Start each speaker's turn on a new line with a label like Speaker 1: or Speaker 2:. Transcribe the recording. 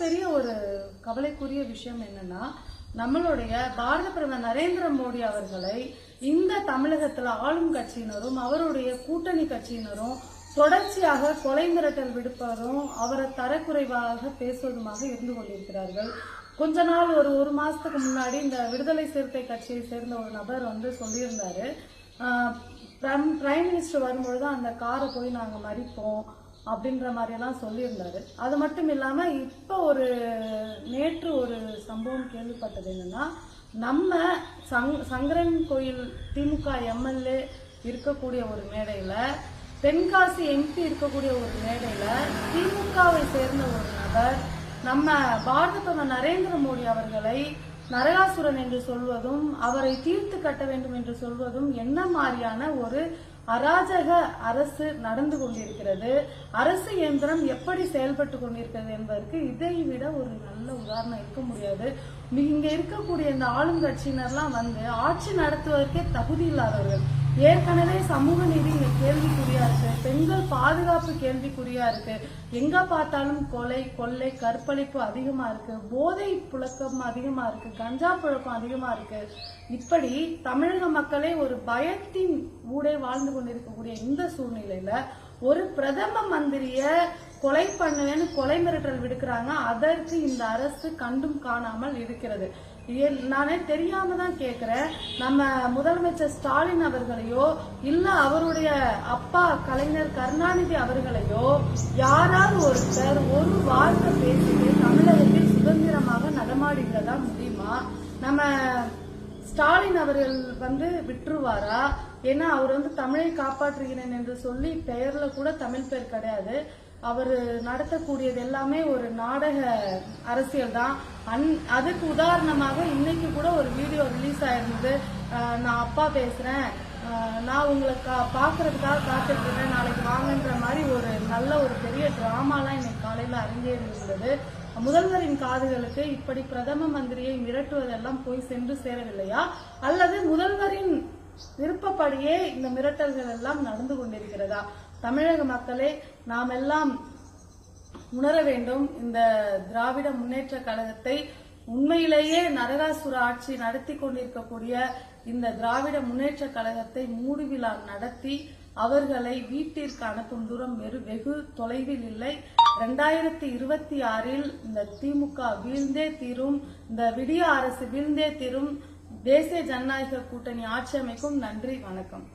Speaker 1: மிகப்பெரிய ஒரு கவலைக்குரிய விஷயம் என்னன்னா நம்மளுடைய பாரத பிரதமர் நரேந்திர மோடி அவர்களை இந்த தமிழகத்துல ஆளும் கட்சியினரும் அவருடைய கூட்டணி கட்சியினரும் தொடர்ச்சியாக கொலை மிரட்டல் விடுப்பதும் அவரை தரக்குறைவாக பேசுவதுமாக இருந்து கொண்டிருக்கிறார்கள். கொஞ்ச நாள் ஒரு ஒரு மாசத்துக்கு முன்னாடி இந்த விடுதலை சிறுத்தை கட்சியை சேர்ந்த ஒரு நபர் வந்து சொல்லியிருந்தாரு. பிரைம் மினிஸ்டர் வரும்பொழுது அந்த காரை போய் நாங்கள் மறிப்போம். அப்படின்ற மாதிரியெல்லாம் சொல்லியிருந்தாரு. அது மட்டும் இல்லாமல் இப்போ ஒரு நேற்று ஒரு சம்பவம் கேள்விப்பட்டது என்னன்னா நம்ம சங் சங்கரன் கோயில் திமுக எம்எல்ஏ இருக்கக்கூடிய ஒரு மேடையில் தென்காசி எம்பி இருக்கக்கூடிய ஒரு மேடையில் திமுகவை சேர்ந்த ஒரு நபர் நம்ம பாரத பிரதமர் நரேந்திர மோடி அவர்களை நரகாசுரன் என்று சொல்வதும் அவரை தீர்த்து கட்ட வேண்டும் என்று சொல்வதும் என்ன மாதிரியான ஒரு அராஜக அரசு நடந்து கொண்டிருக்கிறது. அரசு இயந்திரம் எப்படி செயல்பட்டு கொண்டிருக்கிறது என்பதற்கு இதை விட ஒரு நல்ல உதாரணம் இருக்க முடியாது. இங்க இருக்கக்கூடிய இந்த ஆளும் கட்சியினர்லாம் வந்து ஆட்சி நடத்துவதற்கே தகுதி இல்லாதவர்கள். ஏற்கனவே சமூக நீதி இங்க கேள்விக்குறியா இருக்கு. பெண்கள் பாதுகாப்பு கேள்விக்குறியா இருக்கு. எங்க பார்த்தாலும் கொலை கொள்ளை கற்பழிப்பு அதிகமா இருக்கு. போதை புழக்கம் அதிகமா இருக்கு. கஞ்சா புழக்கம் அதிகமா இருக்கு. இப்படி தமிழக மக்களே ஒரு பயத்தின் ஊடே வாழ்ந்து கொண்டிருக்கக்கூடிய இந்த சூழ்நிலையில ஒரு பிரதம மந்திரிய கொலை பண்ணுவேன்னு கொலை மிரட்டல் விடுக்கிறாங்க. அதற்கு இந்த அரசு கண்டும் காணாமல் இருக்கிறது. ஏன் நானே தெரியாம தான் கேட்கிறேன் நம்ம முதலமைச்சர் ஸ்டாலின் அவர்களையோ இல்ல அவருடைய அப்பா கலைஞர் கருணாநிதி அவர்களையோ யாராவது ஒருத்தர் ஒரு வார்த்தை பேசிட்டு தமிழகத்தில் சுதந்திரமாக நடமாடுகிறதா முடியுமா? நம்ம ஸ்டாலின் அவர்கள் வந்து விட்டுருவாரா? ஏன்னா அவர் வந்து தமிழை காப்பாற்றுகிறேன் என்று சொல்லி பெயர்ல கூட தமிழ் பெயர் கிடையாது. அவர் நடத்தக்கூடியது எல்லாமே ஒரு நாடக அரசியல் தான். அன் அதுக்கு உதாரணமாக இன்னைக்கு கூட ஒரு வீடியோ ரிலீஸ் ஆயிருந்தது. நான் அப்பா பேசுறேன். நான் உங்களை கா பார்க்குறதுக்காக காத்துட்டு நாளைக்கு வாங்கன்ற மாதிரி ஒரு நல்ல ஒரு பெரிய ட்ராமாலாம் இன்னைக்கு காலையில் அரங்கேறியிருந்தது. முதல்வரின் காதுகளுக்கு இப்படி பிரதம மந்திரியை மிரட்டுவதெல்லாம் போய் சென்று சேரவில்லையா? அல்லது முதல்வரின் விருப்பப்படியே இந்த மிரட்டல்கள் எல்லாம் நடந்து கொண்டிருக்கிறதா? தமிழக மக்களே நாம் எல்லாம் உணர வேண்டும். இந்த திராவிட முன்னேற்ற கழகத்தை உண்மையிலேயே நரகாசுர ஆட்சி நடத்தி கொண்டிருக்கக்கூடிய இந்த திராவிட முன்னேற்ற கழகத்தை மூடு விழா நடத்தி அவர்களை வீட்டிற்கு அனுப்பும் தூரம் வெறு வெகு தொலைவில் இல்லை. ரெண்டாயிரத்தி இருபத்தி ஆறில் இந்த திமுக வீழ்ந்தே தீரும் இந்த விடிய அரசு வீழ்ந்தே தீரும். தேசிய ஜனநாயக கூட்டணி ஆட்சி அமைக்கும் நன்றி வணக்கம்.